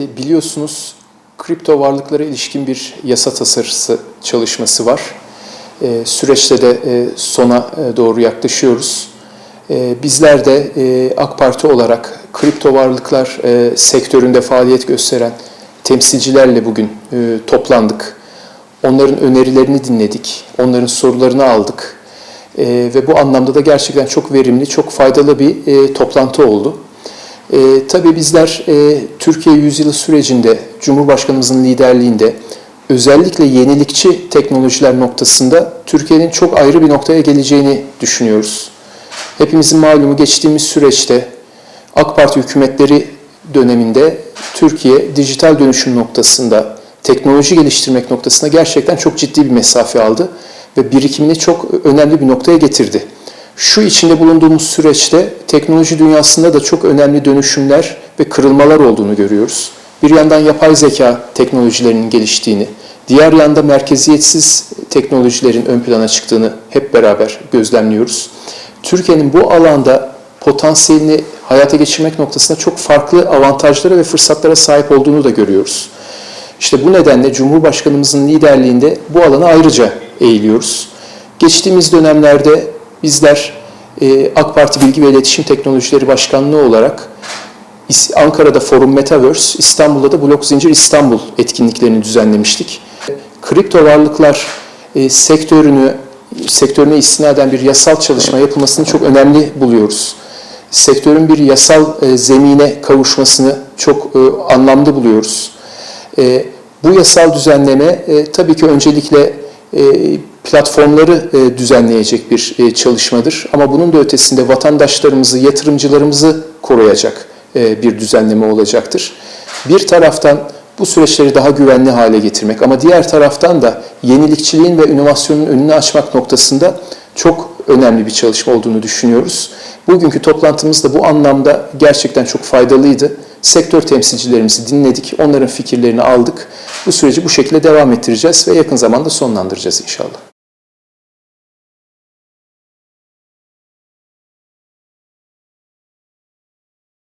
Biliyorsunuz kripto varlıklara ilişkin bir yasa tasarısı çalışması var. Ee, süreçte de e, sona e, doğru yaklaşıyoruz. Ee, bizler de e, AK Parti olarak kripto varlıklar e, sektöründe faaliyet gösteren temsilcilerle bugün e, toplandık. Onların önerilerini dinledik, onların sorularını aldık. E, ve bu anlamda da gerçekten çok verimli, çok faydalı bir e, toplantı oldu. E, tabii bizler e, Türkiye yüzyılı sürecinde Cumhurbaşkanımızın liderliğinde özellikle yenilikçi teknolojiler noktasında Türkiye'nin çok ayrı bir noktaya geleceğini düşünüyoruz. Hepimizin malumu geçtiğimiz süreçte AK Parti hükümetleri döneminde Türkiye dijital dönüşüm noktasında, teknoloji geliştirmek noktasında gerçekten çok ciddi bir mesafe aldı ve birikimini çok önemli bir noktaya getirdi. Şu içinde bulunduğumuz süreçte teknoloji dünyasında da çok önemli dönüşümler ve kırılmalar olduğunu görüyoruz. Bir yandan yapay zeka teknolojilerinin geliştiğini, diğer yanda merkeziyetsiz teknolojilerin ön plana çıktığını hep beraber gözlemliyoruz. Türkiye'nin bu alanda potansiyelini hayata geçirmek noktasında çok farklı avantajlara ve fırsatlara sahip olduğunu da görüyoruz. İşte bu nedenle Cumhurbaşkanımızın liderliğinde bu alana ayrıca eğiliyoruz. Geçtiğimiz dönemlerde bizler e, AK Parti Bilgi ve İletişim Teknolojileri Başkanlığı olarak Ankara'da Forum Metaverse, İstanbul'da da Blok Zincir İstanbul etkinliklerini düzenlemiştik. Kripto varlıklar e, sektörünü sektörüne istinaden bir yasal çalışma yapılmasını çok önemli buluyoruz. Sektörün bir yasal e, zemine kavuşmasını çok e, anlamlı buluyoruz. Bu yasal düzenleme tabii ki öncelikle platformları e, düzenleyecek bir e, çalışmadır. Ama bunun da ötesinde vatandaşlarımızı, yatırımcılarımızı koruyacak e, bir düzenleme olacaktır. Bir taraftan bu süreçleri daha güvenli hale getirmek ama diğer taraftan da yenilikçiliğin ve inovasyonun önünü açmak noktasında çok önemli bir çalışma olduğunu düşünüyoruz. Bugünkü toplantımız da bu anlamda gerçekten çok faydalıydı. Sektör temsilcilerimizi dinledik, onların fikirlerini aldık. Bu süreci bu şekilde devam ettireceğiz ve yakın zamanda sonlandıracağız inşallah.